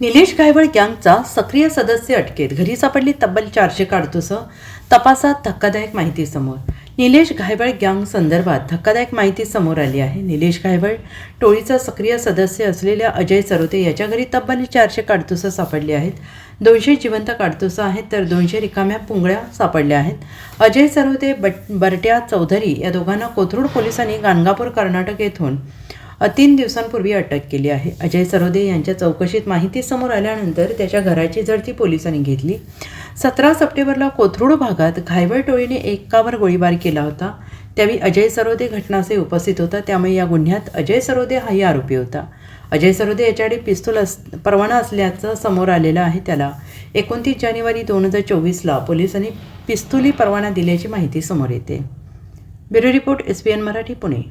निलेश गायवळ गँगचा सक्रिय सदस्य अटकेत. घरी सापडली तब्बल चारशे काडतुसं. तपासात धक्कादायक माहिती समोर. निलेश घायवळ गँग संदर्भात धक्कादायक माहिती समोर आली आहे. निलेश घायवळ टोळीचा सक्रिय सदस्य असलेल्या अजय सरोते याच्या घरी तब्बल चारशे काडतुसं सापडली आहेत. दोनशे जिवंत काडतुसं आहेत तर दोनशे रिकाम्या पुंगळ्या सापडल्या आहेत. अजय सरोते बट बरट्या चौधरी या दोघांना कोथरूड पोलिसांनी गाणगापूर कर्नाटक येथून तीन दिवसांपूर्वी अटक केली आहे. अजय सरोदे यांच्या चौकशीत माहिती समोर आल्यानंतर त्याच्या घराची झडती पोलिसांनी घेतली. सतरा सप्टेंबरला कोथरूड भागात घायवळ टोळीने एकावर गोळीबार केला होता. त्यावेळी अजय सरोदे घटनास्थळी उपस्थित होता. त्यामुळे या गुन्ह्यात अजय सरोदे हाही आरोपी होता. अजय सरोदे याच्याकडे पिस्तूल अस परवाना असल्याचं समोर आलेलं आहे त्याला. एकोणतीस जानेवारी दोन हजार चोवीसला पोलिसांनी पिस्तुली परवाना दिल्याची माहिती समोर येते. Bureau report S P N Marathi Pune.